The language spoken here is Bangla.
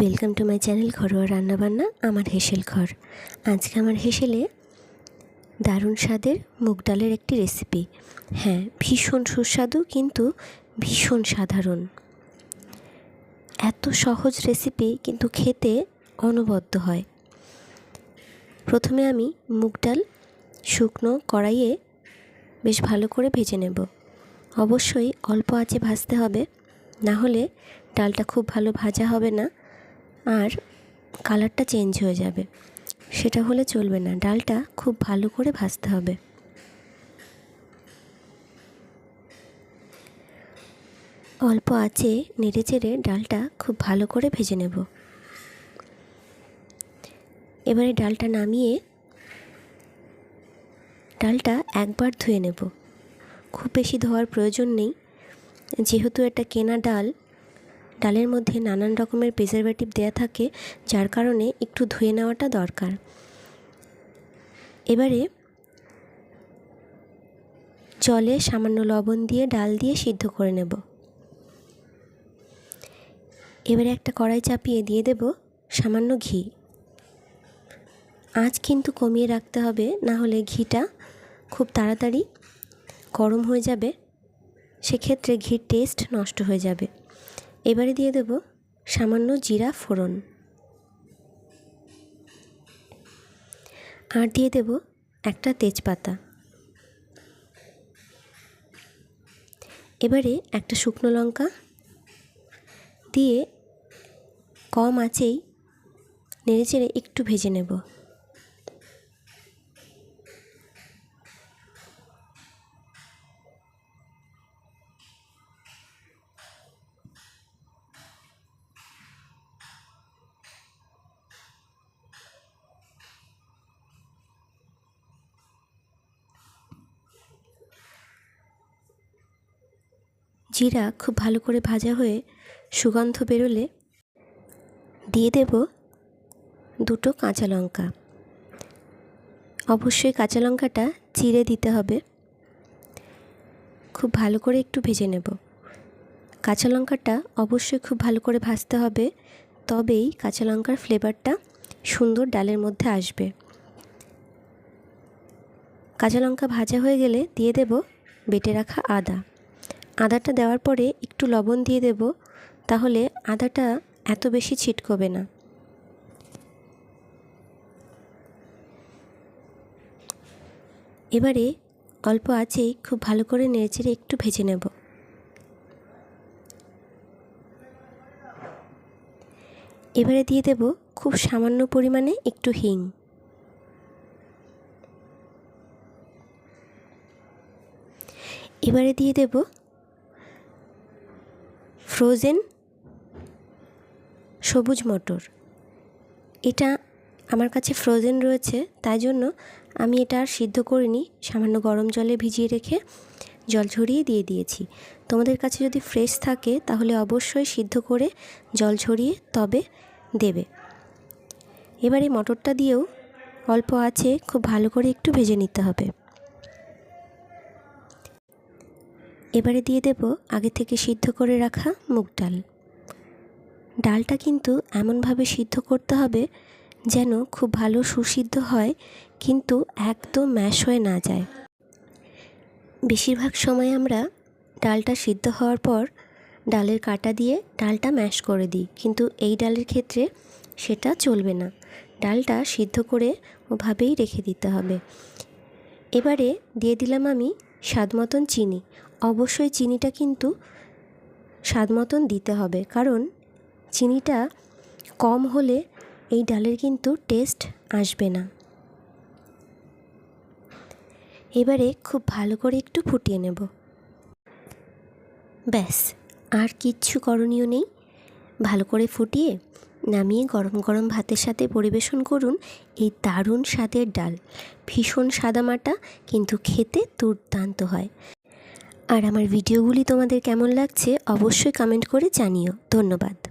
ওয়েলকাম টু মাই চ্যানেল ঘরোয়া রান্নাবান্না, আমার হেসেল ঘর। আজকে আমার হেসেলে দারুণ স্বাদের মুগ ডালের একটি রেসিপি হ্যাঁ ভীষণ সুস্বাদু কিন্তু ভীষণ সাধারণ। এত সহজ রেসিপি কিন্তু খেতে অনবদ্য হয়। প্রথমে আমি মুগ ডাল শুকনো কড়াইয়ে বেশ ভালো করে ভেজে নেব। অবশ্যই অল্প আঁচে ভাজতে হবে, না হলে ডালটা খুব ভালো ভাজা হবে না আর কালারটা চেঞ্জ হয়ে যাবে। সেটা হলে চলবে না, ডালটা খুব ভালো করে ভাজতে হবে। অল্প আঁচে নেড়ে চেড়ে ডালটা খুব ভালো করে ভেজে নেব। এবারে ডালটা নামিয়ে ডালটা একবার ধুয়ে নেব। খুব বেশি ধোয়ার প্রয়োজন নেই। যেহেতু এটা কেনা ডাল, ডালের মধ্যে নানান রকমের প্রিজারভেটিভ দেওয়া থাকে, যার কারণে একটু ধুয়ে নেওয়াটা দরকার। এবারে জলে সামান্য লবণ দিয়ে ডাল দিয়ে সিদ্ধ করে নেব। এবারে একটা কড়াই চাপিয়ে দিয়ে দেব সামান্য ঘি। আঁচ কিন্তু কমিয়ে রাখতে হবে, না হলে ঘিটা খুব তাড়াতাড়ি গরম হয়ে যাবে, সেক্ষেত্রে ঘির টেস্ট নষ্ট হয়ে যাবে। এবারে দিয়ে দেব সামান্য জিরা ফোড়ন। আর দিয়ে দেব একটা তেজপাতা। এবারে একটা শুকনো লঙ্কা দিয়ে কম আঁচেই নেড়েচেড়ে একটু ভেজে নেব। জিরা খুব ভালো করে ভাজা হয়ে সুগন্ধ বেরোলে দিয়ে দেব দুটো কাঁচা লঙ্কা। অবশ্যই কাঁচা লঙ্কাটা চিড়ে দিতে হবে। খুব ভালো করে একটু ভেজে নেব। কাঁচা লঙ্কাটা অবশ্যই খুব ভালো করে ভাজতে হবে, তবেই কাঁচা লঙ্কার ফ্লেভারটা সুন্দর ডালের মধ্যে আসবে। কাঁচা লঙ্কা ভাজা হয়ে গেলে দিয়ে দেব বেটে রাখা আদা। আদাটা দেওয়ার পরে একটু লবণ দিয়ে দেব, তাহলে আদাটা এত বেশি ছিটকবে না। এবারে অল্প আছেই খুব ভালো করে নেড়েচেড়ে একটু ভেজে নেব। এবারে দিয়ে দেব খুব সামান্য পরিমাণে একটু হিং। এবারে দিয়ে দেব ফ্রোজেন সবুজ মটর। এটা আমার কাছে ফ্রোজেন রয়েছে, তাই জন্য আমি এটা আর সিদ্ধ করিনি। সামান্য গরম জলে ভিজিয়ে রেখে জল ঝরিয়ে দিয়ে দিয়েছি। তোমাদের কাছে যদি ফ্রেশ থাকে, তাহলে অবশ্যই সিদ্ধ করে জল ঝরিয়ে তবে দেবে। এবারে মটরটা দিয়েও অল্প আছে, খুব ভালো করে একটু ভেজে নিতে হবে। এবারে দিয়ে দেব আগে থেকে সিদ্ধ করে রাখা মুগ ডাল। ডালটা কিন্তু এমনভাবে সিদ্ধ করতে হবে যেন খুব ভালো সুসিদ্ধ হয়, কিন্তু একদম ম্যাশ হয়ে না যায়। বেশিরভাগ সময় আমরা ডালটা সিদ্ধ হওয়ার পর ডালের কাটা দিয়ে ডালটা ম্যাশ করে দিই, কিন্তু এই ডালের ক্ষেত্রে সেটা চলবে না। ডালটা সিদ্ধ করে ওভাবেই রেখে দিতে হবে। এবারে দিয়ে দিলাম আমি স্বাদ মতন চিনি। অবশ্যই চিনিটা কিন্তু স্বাদ মতন দিতে হবে। কারণ চিনিটা কম হলে এই ডালের কিন্তু টেস্ট আসবে না। এবারে খুব ভালো করে একটু ফুটিয়ে নেব। ব্যাস, আর কিচ্ছু করণীয় নেই। ভালো করে ফুটিয়ে নামিয়ে গরম গরম ভাতের সাথে পরিবেশন করুন এই দারুণ স্বাদের ডাল। ভীষণ সাদামাটা কিন্তু খেতে দুর্দান্ত হয়। আর আমার ভিডিওগুলি তোমাদের কেমন লাগছে অবশ্যই কমেন্ট করে জানিও। ধন্যবাদ।